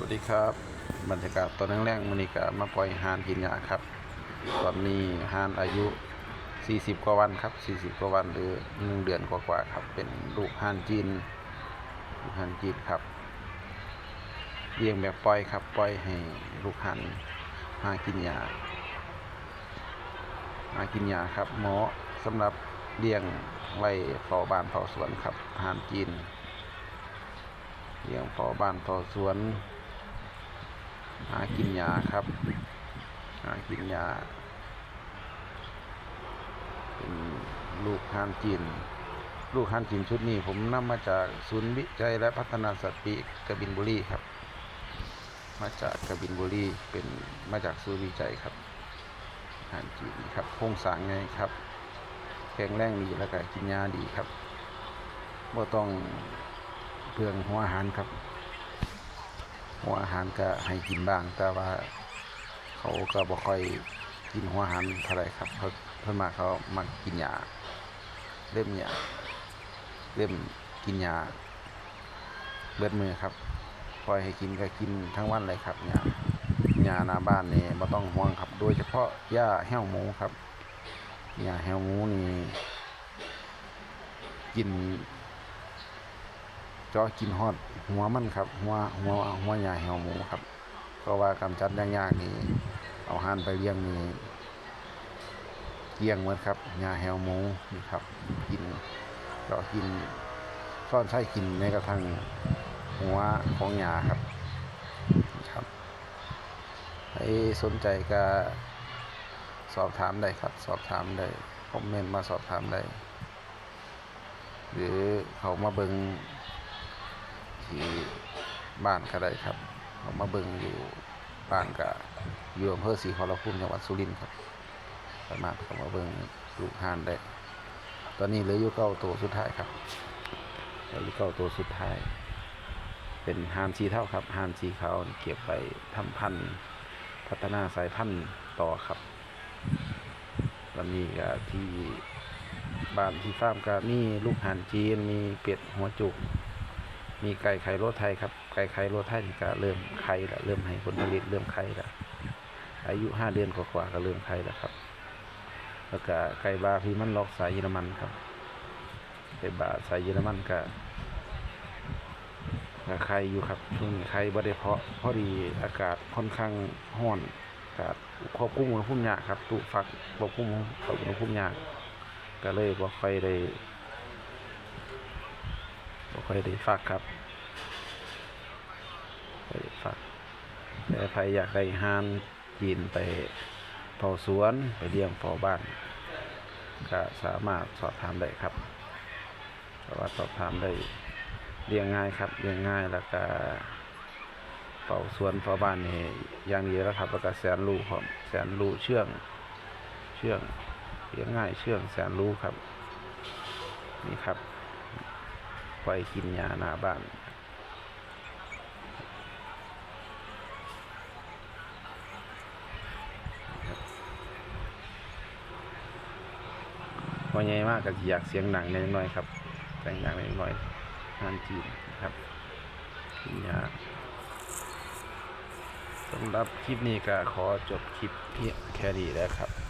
วัสดีครับ บรรยากาศตอนแรกๆมันนี่ก็มาปล่อยห่านกินหญ้าครับ ตอนนี้ห่านอายุ 40 กว่าวันครับ 40 กว่าวันหรือหนึ่งเดือนกว่าๆครับ เป็นลูกห่านจีนลูกห่านจีนครับเลี้ยงแบบปล่อยครับปล่อยให้ลูกห่านหากินหญ้าหากินหญ้าครับหมาะสำหรับเลี้ยงไว้เฝ้าบ้านเฝ้าสวนครับห่านจีนเลี้ยงพอบ้านพอสวน หากินหญ้าครับ หากินหญ้าเป็นลูกฮานจีน ลูกฮานจีนชุดนี้ ผมนำมาจากศูนย์วิจัยและพัฒนาสัตว์ปีกกบินบุรีครับ มาจากกบินบุรีเป็นมาจากศูนย์วิจัยครับฮานจีนครับโครงสร้างไงครับ แข็งแรงดีแล้วก็กินหญ้าดีครับบ่ต้องเพื่องหัวอาหารครับ หัวอาหารก็ให้กินบ้าง แต่ว่าเขาก็บ่ค่อยกินหัวอาหารเท่าไรครับเขาเพิ่นมากเขามักกินหญ้าเล่มหญ้าเล่มกินหญ้าเบิดมือครับปล่อยให้กินก็กินทั้งวันเลยครับหญ้าหญ้าหน้าบ้านนี่บ่ต้องห่วงครับ โดยเฉพาะหญ้าแห้วหมูครับหญ้าแห้วหมูนี่กิน จอกินฮอดหัวมันครับ หัวหัวหัวใหญ่เหี่ยวหมูครับ เพราะว่ากำจัดยากๆนี่เอาห่านไปเลี้ยงนี่เกลี้ยงหมดครับหญ้าแหวหมูนี่ครับ กินจอกินซ่อนใช้กินในกระทั่งหัวของหญ้าครับครับใครสนใจก็สอบถามได้ครับ สอบถามได้คอมเมนต์มาสอบถามได้หรือเขามาเบิง ที่บ้านก็ได้ครับเรามาเบิ่งอยู่บ้านก็อยู่อำเภอศรีขอรภูมิจังหวัดสุรินทร์ครับสามารถเข้ามาเบิ่งลูกห่านได้ ตอนนี้เหลืออยู่เก้าตัวสุดท้ายครับเหลืออยู่เก้าตัวสุดท้าย เป็นห่านสีเท่าครับห่านสีขาวเก็บไปทำพันธุ์พัฒนาสายพันธุ์ต่อครับตอนนี้ก็ที่บ้านที่ฟาร์มก็มีลูกห่านจีนมีเป็ดหัวจุก มีไก่ไข่โรไทยครับ ไก่ไข่โรไทยก็เริ่มไข่ละเริ่มให้ผลผลิตเริ่มไข่ละอายุห้าเดือนกว่าๆก็เริ่มไข่ล้วครับ แล้วก็ไก่บาพีมันลอกสายเยอรมันครับ ไก่บาสายเยอรมันก็ก็ไข่อยู่ครับช่วงนี้ไข่บ่ได้เพาะพอดีอากาศค่อนข้างร้อนอากาศควบคุมอุณหภูมิยากครับตุฟักควบคุมอุณหภูมิยากก็เลยบ่ค่อยได้ บ่ค่อยได้ฟักครับไปฝากแต่ใครอยากได้ฮานจีนไปเผาสวนไปเลี้ยงเผาบ้าน ก็สามารถสอบถามได้ครับสามารถสอบถามได้เลี้ยงง่ายครับเลี้ยงง่ายแล้วก็เป่าสวนเผาบ้านนี่อย่างดีแล้วครับแล้วก็แสนรูพร้อมแสนรูเชื่อง เชื่องเลี้ยงง่ายเชื่องแสนรูครับ นี่ครับ ไปกินยาหน้าบ้านพอใหญ่มากก็อยากเสียงหนังในน้อยๆครับเสียงหนังในน้อยงานจีนครับกินยาสำหรับคลิปนี้ก็ขอจบคลิปเพียงแค่นี้แล้วครับ